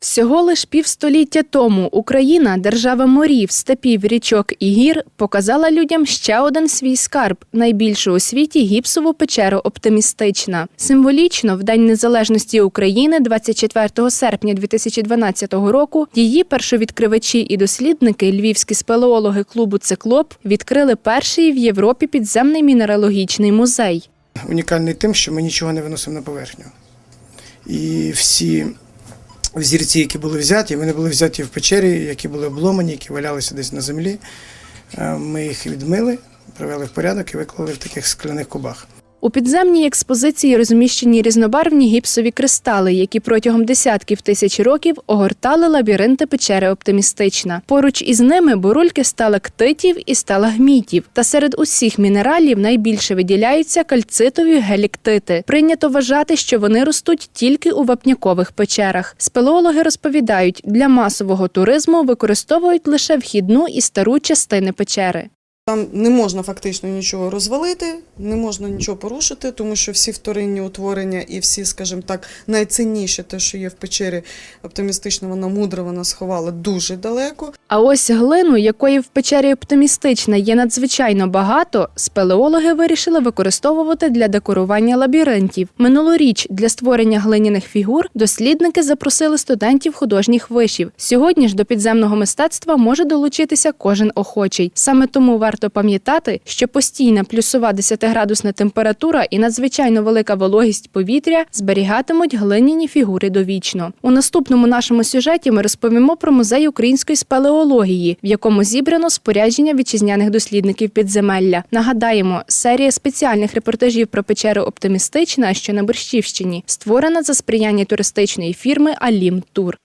Всього лиш півстоліття тому Україна, держава морів, степів, річок і гір, показала людям ще один свій скарб найбільшу у світі гіпсову печеру оптимістична. Символічно, в День Незалежності України, 24 серпня 2012 року, її першовідкривачі і дослідники, львівські спелеологи клубу Циклоп, відкрили перший в Європі підземний мінералогічний музей. унікальний тим, що ми нічого не виносимо на поверхню. І всі взірці, які були взяті, вони були взяті в печері, які були обломані, які валялися десь на землі. Е, Ми їх відмили, привели в порядок і виклали в таких скляних кубах. У підземній експозиції розміщені різнобарвні гіпсові кристали, які протягом десятків тисяч років огортали лабіринти печери оптимістична. Поруч із ними бурульки сталактитів і сталагмітів. Та серед усіх мінералів найбільше виділяються кальцитові геліктити. Прийнято вважати, що вони ростуть тільки у вапнякових печерах. Спелеологи розповідають, для масового туризму використовують лише вхідну і стару частини печери. Там не можна фактично нічого розвалити, не можна нічого порушити, тому що всі вторинні утворення і всі, скажімо так, найцінніше те, що є в печері, оптимістично вона мудро вона сховала дуже далеко. А ось глину, якої в печері оптимістична є надзвичайно багато, спелеологи вирішили використовувати для декорування лабіринтів. Минулоріч для створення глиняних фігур дослідники запросили студентів художніх вишів. Сьогодні ж до підземного мистецтва може долучитися кожен охочий. Саме тому варто пам'ятати, що постійна плюсова 10-градусна температура і надзвичайно велика вологість повітря зберігатимуть глиняні фігури довічно. У наступному нашому сюжеті ми розповімо про музей української спелеології, в якому зібрано спорядження вітчизняних дослідників підземелля. Нагадаємо, серія спеціальних репортажів про печеру оптимістична, що на Борщівщині, створена за сприяння туристичної фірми Алім Тур.